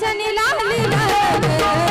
शनी लावली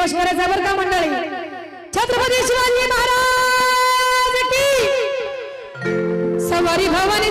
घोष करायचा बरं का मंडळी छत्रपती शिवाजी महाराज की. सवारी भवानी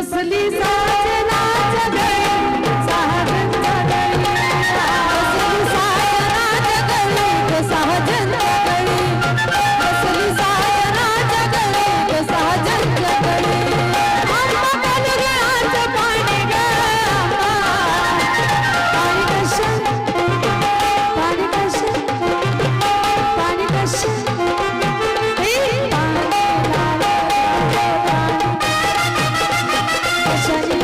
असली जा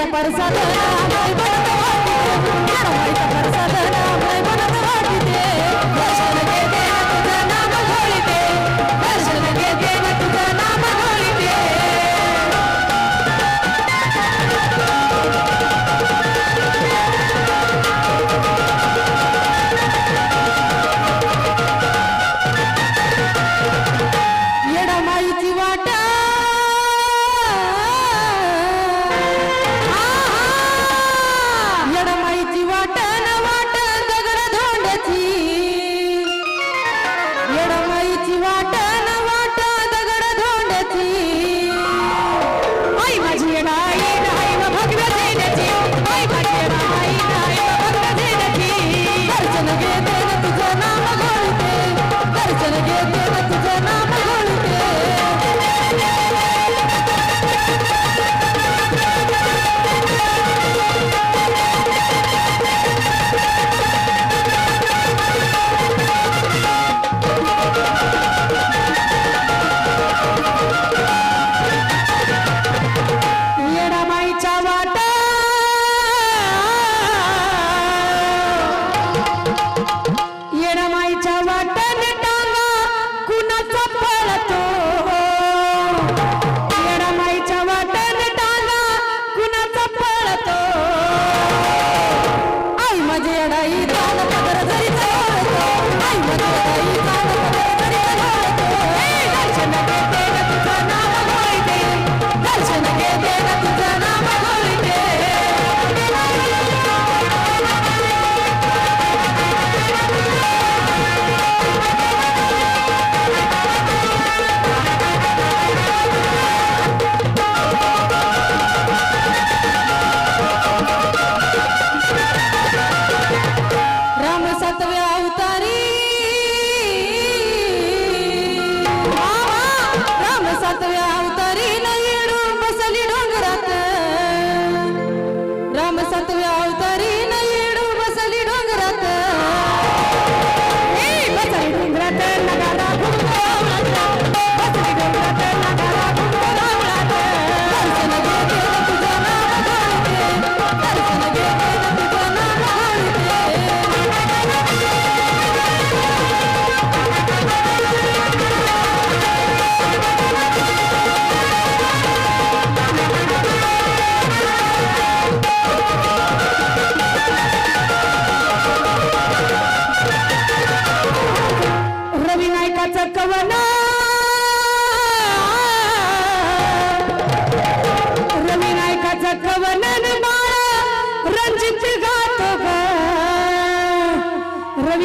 desaparecer.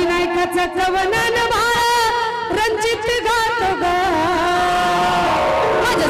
विनायकाचं चवनन भाळ रंजित गातो ग. माझ्या